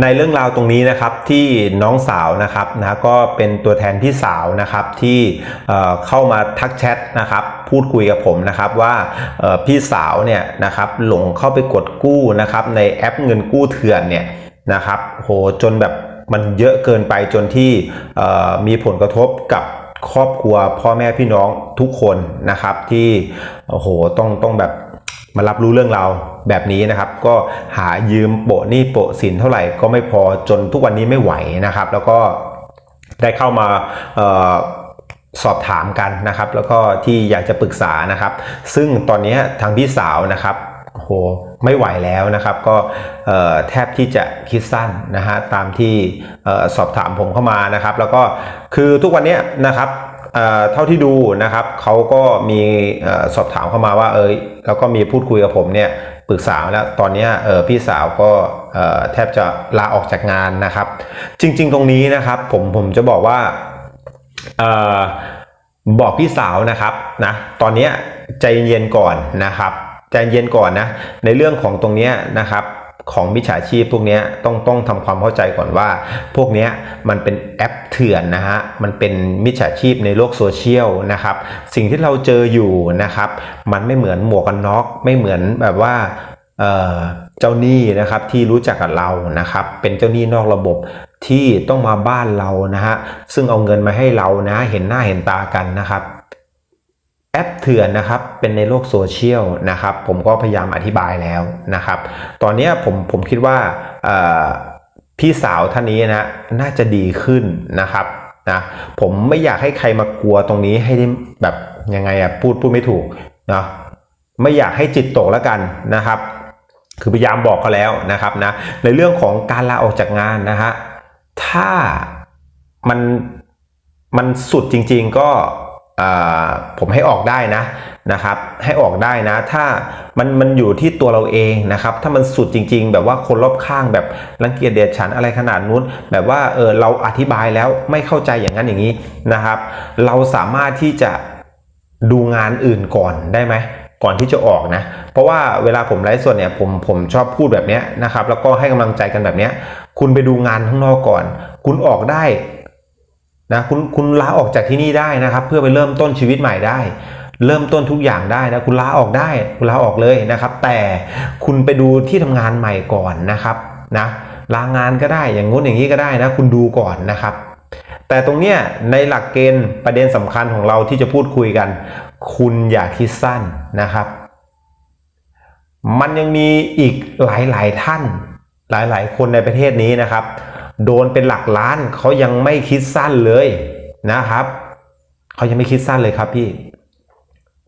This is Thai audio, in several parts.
ในเรื่องราวตรงนี้นะครับที่น้องสาวนะครับนะก็เป็นตัวแทนพี่สาวนะครับที่เเข้ามาทักแชทนะครับพูดคุยกับผมนะครับว่าพี่สาวเนี่ยนะครับหลงเข้าไปกดกู้นะครับในแอปเงินกู้เถื่อนเนี่ยนะครับโหจนแบบมันเยอะเกินไปจนที่มีผลกระทบกับครอบครัวพ่อแม่พี่น้องทุกคนนะครับที่โอ้โหต้องต้องแบบ มารับรู้เรื่องราวแบบนี้นะครับ ก็หายืมโปะหนี้โปะสินเท่าไหร่ก็ไม่พอจนทุกวันนี้ไม่ไหวนะครับ แล้วก็ได้เข้ามาออสอบถามกันนะครับ แล้วก็ที่อยากจะปรึกษานะครับ ซึ่งตอนนี้ทางพี่สาวนะครับโหไม่ไหวแล้วนะครับ ก็แทบที่จะคิดสั้นนะฮะตามที่สอบถามผมเข้ามานะครับ แล้วก็คือทุกวันนี้นะครับ เอ่อเท่าที่ดูนะครับเขาก็มีอสอบถามเข้ามาว่าเออแล้วก็มีพูดคุยกับผมเนี่ยปรึกษาแล้วตอนนี้เออพี่สาวก็แทบจะลาออกจากงานนะครับ จริง ๆ ตรงนี้นะครับผมผมจะบอกว่าอบอกพี่สาวนะครับนะตอนนี้ใจเย็นๆก่อนนะครับใจเย็นก่อนนะในเรื่องของตรงนี้นะครับ ของมิจฉาชีพพวกนี้ต้องต้องทำความเข้าใจก่อนว่า พวกนี้มันเป็นแอปเถื่อนนะฮะมันเป็นมิจฉาชีพในโลกโซเชียลนะครับ สิ่งที่เราเจออยู่นะครับ มันไม่เหมือนหมวกกันน็อกไม่เหมือนแบบว่าเจ้าหนี้นะครับที่รู้จักกับเรานะครับ เป็นเจ้าหนี้นอกระบบที่ต้องมาบ้านเรานะฮะซึ่งเอาเงินมาให้เรานะเห็นหน้าเห็นตากันนะครับ แอปเถื่อนนะครับเป็นในโลกโซเชียลนะครับผมก็พยายามอธิบายแล้วนะครับ ตอนนี้ผมผมคิดว่าพี่สาวท่านนี้นะน่าจะดีขึ้นนะครับนะผมไม่อยากให้ใครมากลัวตรงนี้ให้ได้แบบยังไงอะพูดพูดไม่ถูกเนาะไม่อยากให้จิตตกแล้วกันนะครับ คือพยายามบอกเขาแล้วนะครับนะในเรื่องของการลาออกจากงานนะฮะถ้ามันมันสุดจริง ๆก็ ผมให้ออกได้นะนะครับ ให้ออกได้นะ ถ้ามันมันอยู่ที่ตัวเราเองนะครับ ถ้ามันสุดจริง ๆ แบบว่าคนรอบข้างแบบรังเกียจเดียดฉันอะไรขนาดนู้น แบบว่าเออเราอธิบายแล้วไม่เข้าใจอย่างนั้นอย่างนี้นะครับ เราสามารถที่จะดูงานอื่นก่อนได้ไหมก่อนที่จะออกนะ เพราะว่าเวลาผมไลฟ์สดเนี่ยผมผมชอบพูดแบบเนี้ยนะครับ แล้วก็ให้กำลังใจกันแบบเนี้ยคุณไปดูงานข้างนอกก่อน คุณออกได้ นะคุณคุณลาออกจากที่นี่ได้นะครับ เพื่อไปเริ่มต้นชีวิตใหม่ได้ เริ่มต้นทุกอย่างได้นะคุณลาออกได้คุณลาออกเลยนะครับ แต่คุณไปดูที่ทำงานใหม่ก่อนนะครับนะลางานก็ได้อย่างงู้นอย่างนี้ก็ได้นะ คุณดูก่อนนะครับ แต่ตรงเนี้ยในหลักเกณฑ์ประเด็นสำคัญของเราที่จะพูดคุยกัน คุณอย่าคิดสั้นนะครับ มันยังมีอีกหลายๆท่านหลายๆ คนในประเทศนี้นะครับ โดนเป็นหลักล้านเขายังไม่คิดสั้นเลยนะครับเขายังไม่คิดสั้นเลยครับพี่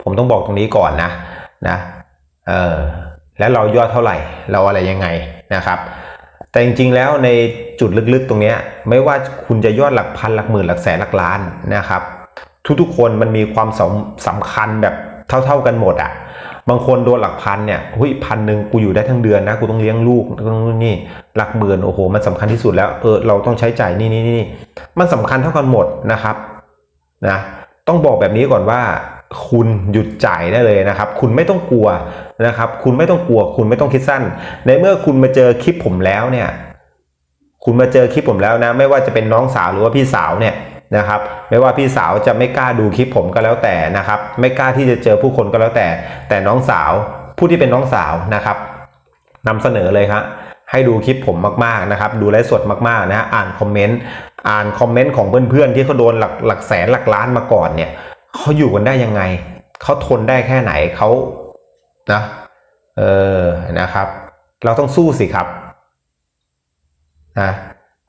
ผมต้องบอกตรงนี้ก่อนนะนะเออแล้วเรายอดเท่าไหร่ เราอะไรยังไงนะครับ แต่จริงๆแล้วในจุดลึกๆตรงนี้ไม่ว่าคุณจะยอดหลักพันหลักหมื่นหลักแสนหลักล้านนะครับ ทุกๆคนมันมีความสำสำคัญแบบเท่าๆกันหมดอะ่ะบางคนโดนหลักพันเนี่ยหุยพันหนึ่งกูอยู่ได้ทั้งเดือนนะกูต้องเลี้ยงลูกต้องนู่นนี่ หลักหมื่นโอ้โหมันสำคัญที่สุดแล้วเออเราต้องใช้จ่ายนี่นี่นี่มันสำคัญเท่ากันหมดนะครับนะต้องบอกแบบนี้ก่อนว่า คุณหยุดจ่ายได้เลยนะครับ คุณไม่ต้องกลัวนะครับ คุณไม่ต้องกลัว คุณไม่ต้องคิดสั้น ในเมื่อคุณมาเจอคลิปผมแล้วเนี่ย คุณมาเจอคลิปผมแล้วนะ ไม่ว่าจะเป็นน้องสาวหรือว่าพี่สาวเนี่ยนะครับ ไม่ว่าพี่สาวจะไม่กล้าดูคลิปผมก็แล้วแต่นะครับ ไม่กล้าที่จะเจอผู้คนก็แล้วแต่ แต่น้องสาวผู้ที่เป็นน้องสาวนะครับนำเสนอเลยครับ ให้ดูคลิปผมมากๆนะครับ ดูไลฟ์สดมากๆนะฮะอ่านคอมเมนต์อ่านคอมเมนต์ของเพื่อนๆที่เขาโดนหลักหลักแสนหลักล้านมาก่อนเนี่ยเขาอยู่กันได้ยังไงเขาทนได้แค่ไหนเขานะเออนะครับ เราต้องสู้สิครับนะ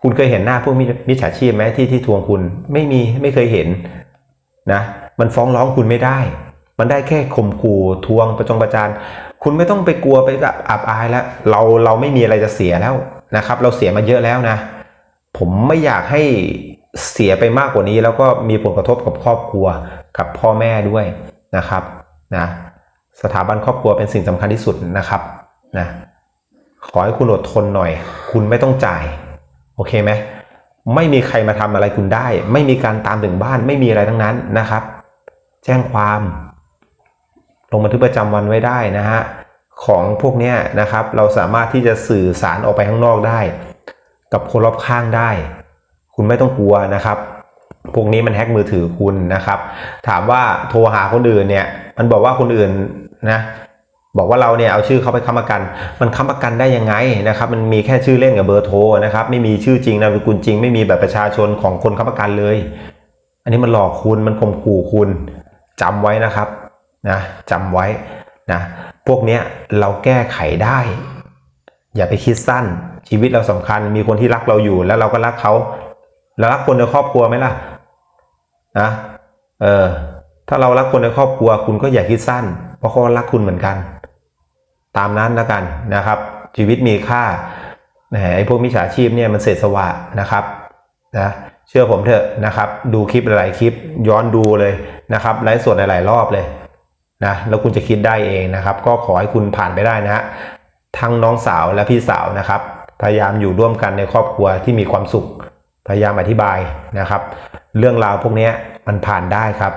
คุณเคยเห็นหน้าพวกมิมิจฉาชีพไหมที่ที่ทวงคุณไม่มีไม่เคยเห็นนะมันฟ้องร้องคุณไม่ได้ มันได้แค่ข่มขู่ทวงประจงประจาน คุณไม่ต้องไปกลัวไปกับอับอายแล้ว เราเราไม่มีอะไรจะเสียแล้วนะครับ เราเสียมาเยอะแล้วนะ ผมไม่อยากให้เสียไปมากกว่านี้ แล้วก็มีผลกระทบกับครอบครัวกับพ่อแม่ด้วยนะครับนะสถาบันครอบครัวเป็นสิ่งสำคัญที่สุดนะครับนะขอให้คุณอดทนหน่อย คุณไม่ต้องจ่าย โอเคไหมไม่มีใครมาทำอะไรคุณได้ ไม่มีการตามถึงบ้านไม่มีอะไรทั้งนั้นนะครับ แจ้งความ งบันทึกประจำวันไว้ได้นะฮะของพวกนี้นะครับเราสามารถที่จะสื่อสารออกไปข้างนอกได้ กับคนรอบข้างได้ คุณไม่ต้องกลัวนะครับ พวกนี้มันแฮ็กมือถือคุณนะครับ ถามว่าโทรหาคนอื่นเนี่ย มันบอกว่าคนอื่นนะบอกว่าเราเนี่ยเอาชื่อเขาไปค้ำประกัน มันค้ำประกันได้ยังไงนะครับ มันมีแค่ชื่อเล่นกับเบอร์โทรนะครับ ไม่มีชื่อจริงนามสกุลจริง ไม่มีแบบประชาชนของคนค้ำประกันเลย อันนี้มันหลอกคุณ มันข่มขู่คุณจำไว้นะครับ นะจำไว้นะพวกเนี้ยเราแก้ไขได้ อย่าไปคิดสั้นชีวิตเราสำคัญมีคนที่รักเราอยู่แล้วเราก็รักเขาเรารักคนในครอบครัวไหมล่ะนะเออถ้าเรารักคนในครอบครัวคุณก็อย่าคิดสั้น เพราะเขารักคุณเหมือนกัน ตามนั้นแล้วกันนะครับ ชีวิตมีค่าไอ้พวกมิจฉาชีพเนี่ยมันเศษสวะนะครับนะเชื่อผมเถอะนะครับ ดูคลิปหลายคลิปย้อนดูเลยนะครับไลฟ์สดหลาย ๆ รอบเลย นะแล้วคุณจะคิดได้เองนะครับ ก็ขอให้คุณผ่านไปได้นะฮะทั้งน้องสาวและพี่สาวนะครับ พยายามอยู่ร่วมกันในครอบครัวที่มีความสุข พยายามอธิบายนะครับ เรื่องราวพวกนี้มันผ่านได้ครับ